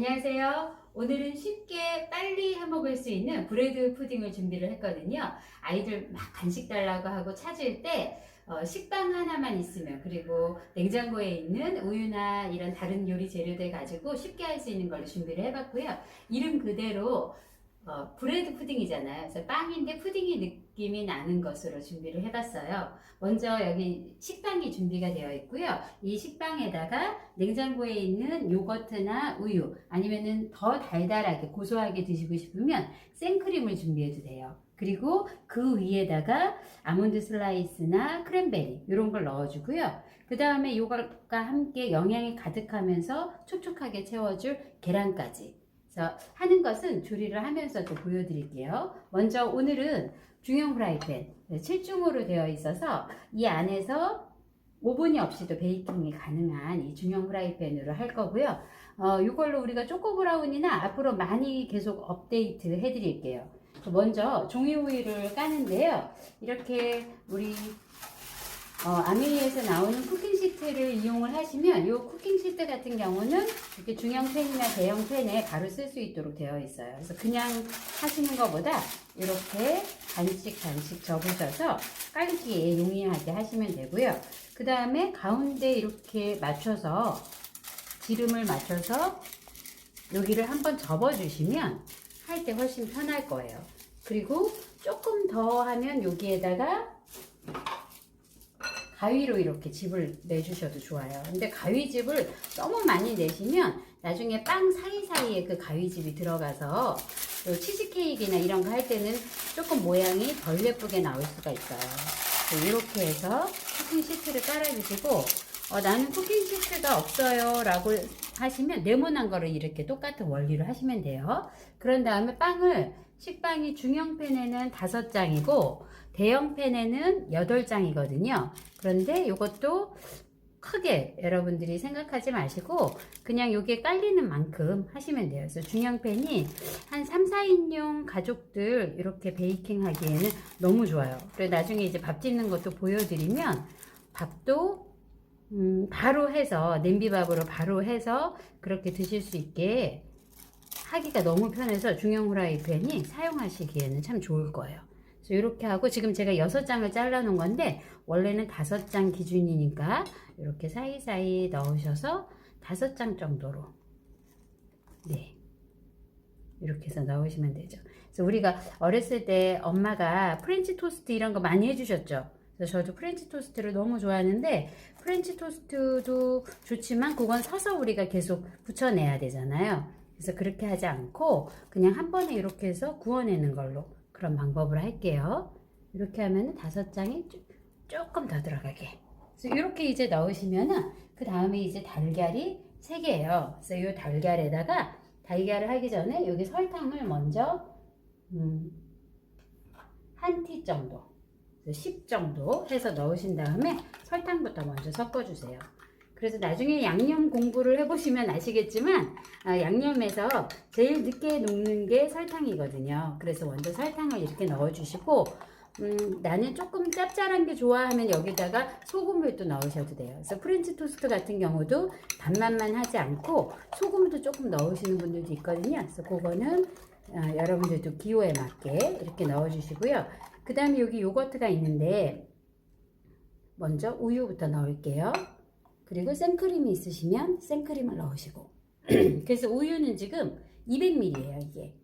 안녕하세요. 오늘은 쉽게 빨리 해 먹을 수 있는 브레드 푸딩을 준비를 했거든요. 아이들 막 간식 달라고 하고 찾을 때 어, 식빵 하나만 있으면 그리고 냉장고에 있는 우유나 이런 다른 요리 재료들 가지고 쉽게 할 수 있는 걸로 준비를 해봤고요. 이름 그대로 어, 브레드 푸딩이잖아요. 그래서 빵인데 푸딩이 느낌이 나는 것으로 준비를 해봤어요. 먼저 여기 식빵이 준비가 되어 있고요. 이 식빵에다가 냉장고에 있는 요거트나 우유 아니면은 더 달달하게 고소하게 드시고 싶으면 생크림을 준비해도 돼요. 그리고 그 위에다가 아몬드 슬라이스나 크랜베리 이런 걸 넣어주고요. 그 다음에 요것과 함께 영양이 가득하면서 촉촉하게 채워줄 계란까지. 그래서 하는 것은 조리를 하면서 또 보여드릴게요. 먼저 오늘은 중형 프라이팬 7중으로 되어 있어서 이 안에서 오븐이 없이도 베이킹이 가능한 이 중형 프라이팬으로 할 거고요. 어, 이걸로 우리가 초코 브라운이나 앞으로 많이 계속 업데이트 해드릴게요. 먼저 종이 우유를 까는데요. 이렇게 우리 어, 아미리에서 나오는 쿠킹 시트를 이용을 하시면 이 쿠킹 시트 같은 경우는 이렇게 중형 팬이나 대형 팬에 바로 쓸 수 있도록 되어 있어요. 그래서 그냥 하시는 것보다 이렇게 반씩 반씩 접으셔서 깔기에 용이하게 하시면 되고요. 그 다음에 가운데 이렇게 맞춰서 지름을 맞춰서 여기를 한번 접어주시면 할 때 훨씬 편할 거예요. 그리고 조금 더 하면 여기에다가 가위로 이렇게 집을 내주셔도 좋아요. 근데 가위집을 너무 많이 내시면 나중에 빵 사이사이에 그 가위집이 들어가서 또 치즈케이크나 이런 거 할 때는 조금 모양이 덜 예쁘게 나올 수가 있어요. 이렇게 해서 쿠킹 시트를 깔아주시고 어, 나는 쿠킹 시트가 없어요 라고 하시면 네모난 거를 이렇게 똑같은 원리로 하시면 돼요. 그런 다음에 빵을 식빵이 중형 팬에는 다섯 장이고 대형 팬에는 여덟 장이거든요. 그런데 이것도 크게 여러분들이 생각하지 마시고 그냥 여기에 깔리는 만큼 하시면 돼요. 그래서 중형 팬이 한 3, 4인용 가족들 이렇게 베이킹 하기에는 너무 좋아요. 그리고 나중에 이제 밥 짓는 것도 보여드리면 밥도 음, 바로 해서 냄비밥으로 바로 해서 그렇게 드실 수 있게 하기가 너무 편해서 중형 후라이팬이 사용하시기에는 참 좋을 거예요. 그래서 이렇게 하고 지금 제가 여섯 장을 잘라 놓은 건데 원래는 다섯 장 기준이니까 이렇게 사이사이 넣으셔서 다섯 장 정도로 네 이렇게 해서 넣으시면 되죠. 그래서 우리가 어렸을 때 엄마가 프렌치 토스트 이런 거 많이 해주셨죠. 그래서 저도 프렌치 토스트를 너무 좋아하는데 프렌치 토스트도 좋지만 그건 서서 우리가 계속 붙여내야 되잖아요. 그래서 그렇게 하지 않고 그냥 한 번에 이렇게 해서 구워내는 걸로 그런 방법을 할게요. 이렇게 하면 다섯 장이 조- 조금 더 들어가게. 그래서 이렇게 이제 넣으시면은 그 다음에 이제 달걀이 세 개예요. 그래서 이 달걀에다가 달걀을 하기 전에 여기 설탕을 먼저 음, 한티 정도, 10 정도 해서 넣으신 다음에 설탕부터 먼저 섞어주세요. 그래서 나중에 양념 공부를 해보시면 아시겠지만 아, 양념에서 제일 늦게 녹는 게 설탕이거든요. 그래서 먼저 설탕을 이렇게 넣어주시고 음, 나는 조금 짭짤한 게 좋아하면 여기다가 소금을 또 넣으셔도 돼요. 그래서 프렌치 토스트 같은 경우도 단맛만 하지 않고 소금도 조금 넣으시는 분들도 있거든요. 그래서 그거는 아, 여러분들도 기호에 맞게 이렇게 넣어주시고요. 그 다음에 여기 요거트가 있는데 먼저 우유부터 넣을게요. 그리고 생크림이 있으시면 생크림을 넣으시고. 그래서 우유는 지금 200ml예요 이게.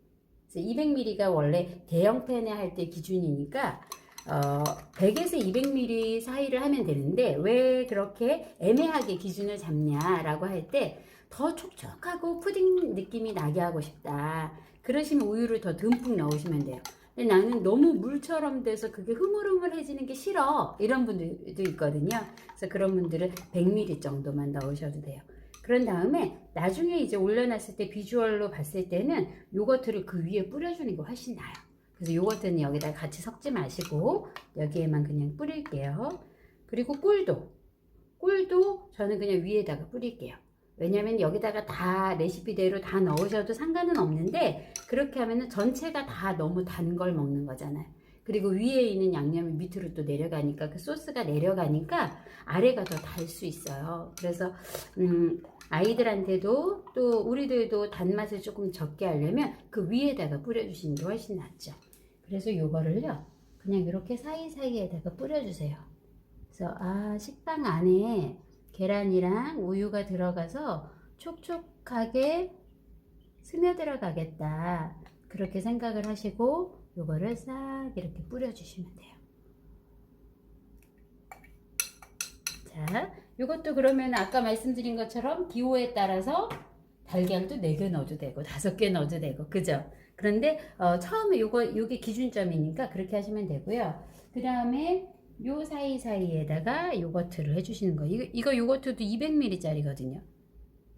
그래서 200ml가 원래 대형 팬에 할 때 기준이니까 어, 100에서 200ml 사이를 하면 되는데 왜 그렇게 애매하게 기준을 잡냐라고 할 때 더 촉촉하고 푸딩 느낌이 나게 하고 싶다. 그러시면 우유를 더 듬뿍 넣으시면 돼요 나는 너무 물처럼 돼서 그게 흐물흐물해지는 게 싫어. 이런 분들도 있거든요. 그래서 그런 분들은 100ml 정도만 넣으셔도 돼요. 그런 다음에 나중에 이제 올려놨을 때 비주얼로 봤을 때는 요거트를 그 위에 뿌려주는 게 훨씬 나아요. 그래서 요거트는 여기다 같이 섞지 마시고 여기에만 그냥 뿌릴게요. 그리고 꿀도. 꿀도 저는 그냥 위에다가 뿌릴게요 왜냐면 여기다가 다 레시피대로 다 넣으셔도 상관은 없는데 그렇게 하면은 전체가 다 너무 단 걸 먹는 거잖아요. 그리고 위에 있는 양념이 밑으로 또 내려가니까 그 소스가 내려가니까 아래가 더 달 수 있어요. 그래서 음 아이들한테도 또 우리들도 단맛을 조금 적게 하려면 그 위에다가 뿌려주시는 게 훨씬 낫죠. 그래서 요거를요, 그냥 이렇게 사이사이에다가 뿌려주세요. 그래서 아 식빵 안에 계란이랑 우유가 들어가서 촉촉하게 스며들어 가겠다. 그렇게 생각을 하시고 요거를 싹 이렇게 뿌려주시면 돼요. 자, 요것도 그러면 아까 말씀드린 것처럼 기호에 따라서 달걀도 4개 넣어도 되고 5개 넣어도 되고 그죠? 그런데 어, 처음에 요거 요게 기준점이니까 그렇게 하시면 되고요. 그 다음에 요 사이사이에다가 요거트를 해주시는 거예요. 이거, 이거 요거트도 200ml짜리거든요.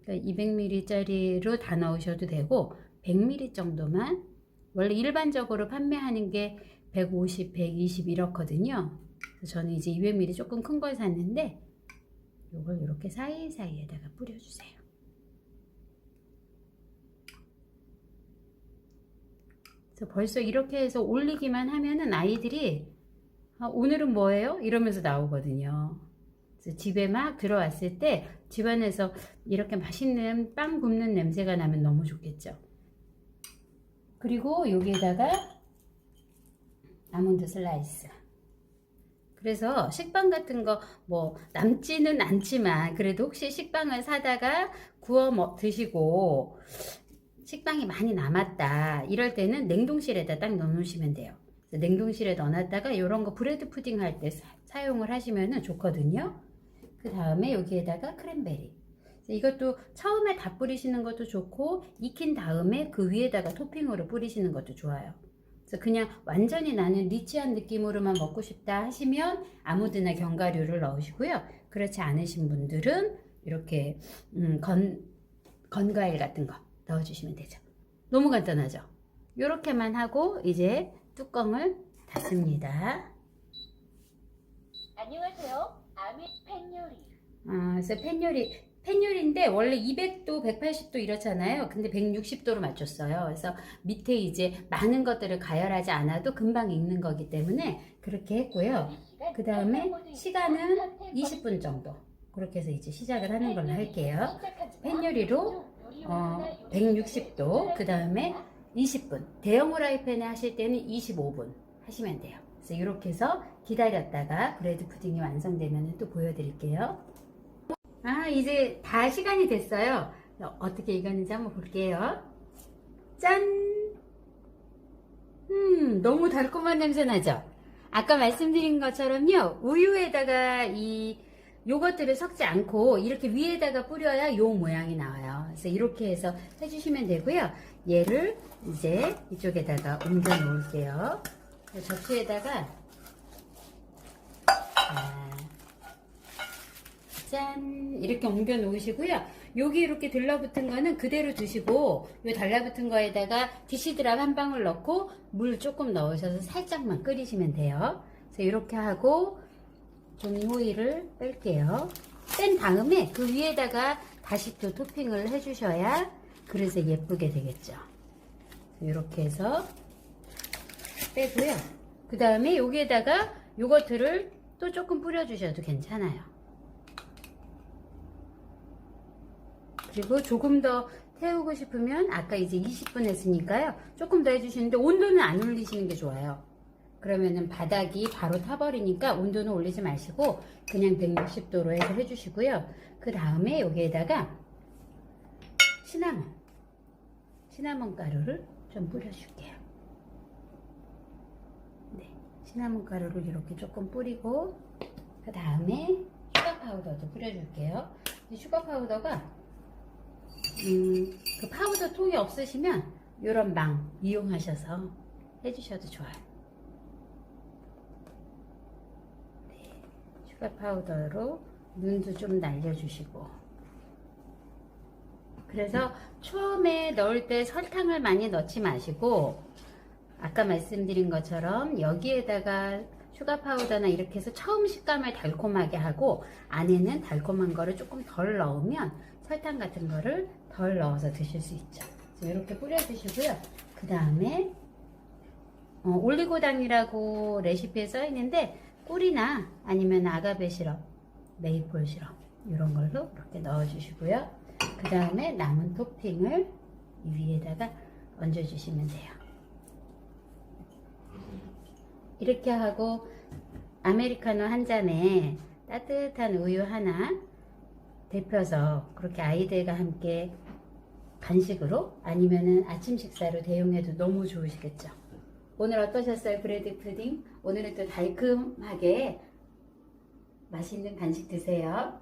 그러니까 200ml짜리로 다 넣으셔도 되고 100ml 정도만 원래 일반적으로 판매하는 게 150, 120 이렇거든요. 저는 이제 200ml 조금 큰 걸 샀는데 요걸 이렇게 사이사이에다가 뿌려주세요. 그래서 벌써 이렇게 해서 올리기만 하면은 아이들이 아, 오늘은 뭐예요? 이러면서 나오거든요. 집에 막 들어왔을 때 집안에서 이렇게 맛있는 빵 굽는 냄새가 나면 너무 좋겠죠. 그리고 여기에다가 아몬드 슬라이스. 그래서 식빵 같은 거 뭐 남지는 않지만 그래도 혹시 식빵을 사다가 구워 먹 드시고 식빵이 많이 남았다 이럴 때는 냉동실에다 딱 넣어 놓으시면 돼요. 냉동실에 넣어놨다가 이런 거 브레드 푸딩 할 때 사용을 하시면 좋거든요. 그 다음에 여기에다가 크랜베리. 이것도 처음에 다 뿌리시는 것도 좋고 익힌 다음에 그 위에다가 토핑으로 뿌리시는 것도 좋아요. 그래서 그냥 완전히 나는 리치한 느낌으로만 먹고 싶다 하시면 아무데나 견과류를 넣으시고요. 그렇지 않으신 분들은 이렇게 음, 건 건과일 같은 거 넣어주시면 되죠. 너무 간단하죠. 이렇게만 하고 이제 뚜껑을 닫습니다. 안녕하세요. 아미 팬 요리. 아, 그래서 팬 요리, 팬 요리인데 원래 200도, 180도 이렇잖아요. 근데 160도로 맞췄어요. 그래서 밑에 이제 많은 것들을 가열하지 않아도 금방 익는 거기 때문에 그렇게 했고요. 그 다음에 시간은 20분 정도. 그렇게 해서 이제 시작을 하는 걸로 할게요. 팬 요리로 어, 160도, 그 다음에 20분. 대형 후라이팬에 하실 때는 25분 하시면 돼요. 그래서 이렇게 해서 기다렸다가 브레드 푸딩이 완성되면 또 보여드릴게요. 아, 이제 다 시간이 됐어요. 어떻게 익었는지 한번 볼게요. 짠! 음, 너무 달콤한 냄새 나죠? 아까 말씀드린 것처럼요, 우유에다가 이 요것들을 섞지 않고 이렇게 위에다가 뿌려야 요 모양이 나와요. 그래서 이렇게 해서 해주시면 되고요. 얘를 이제 이쪽에다가 옮겨 놓을게요. 접시에다가 자, 짠 이렇게 옮겨 놓으시고요. 여기 이렇게 들러붙은 거는 그대로 두시고 요 달라붙은 거에다가 디시드랍 한 방울 넣고 물 조금 넣으셔서 살짝만 끓이시면 돼요. 그래서 이렇게 하고 종이 호일을 뺄게요. 뺀 다음에 그 위에다가 다시 또 토핑을 해주셔야 그래서 예쁘게 되겠죠. 이렇게 해서 빼고요. 그 다음에 여기에다가 요거트를 또 조금 뿌려주셔도 괜찮아요. 그리고 조금 더 태우고 싶으면 아까 이제 20분 했으니까요. 조금 더 해주시는데 온도는 안 올리시는 게 좋아요. 그러면은 바닥이 바로 타버리니까 온도는 올리지 마시고 그냥 160도로 해서 해주시고요. 그 다음에 여기에다가 시나몬, 시나몬 가루를 좀 뿌려줄게요. 네, 시나몬 가루를 이렇게 조금 뿌리고 그 다음에 슈가 파우더도 뿌려줄게요. 이 슈가 파우더가 음, 그 파우더 통이 없으시면 이런 망 이용하셔서 해주셔도 좋아요. 슈가 파우더로 눈도 좀 날려주시고 그래서 처음에 넣을 때 설탕을 많이 넣지 마시고 아까 말씀드린 것처럼 여기에다가 슈가 파우더나 이렇게 해서 처음 식감을 달콤하게 하고 안에는 달콤한 거를 조금 덜 넣으면 설탕 같은 거를 덜 넣어서 드실 수 있죠. 이렇게 뿌려주시고요. 그 다음에 어, 올리고당이라고 레시피에 써 있는데 꿀이나 아니면 아가베 시럽, 메이플 시럽 이런 걸로 이렇게 넣어주시고요. 그 다음에 남은 토핑을 이 위에다가 얹어주시면 돼요. 이렇게 하고 아메리카노 한 잔에 따뜻한 우유 하나 데펴서 그렇게 아이들과 함께 간식으로 아니면은 아침 식사로 대용해도 너무 좋으시겠죠. 오늘 어떠셨어요, 브레드 푸딩? 오늘은 또 달콤하게 맛있는 간식 드세요.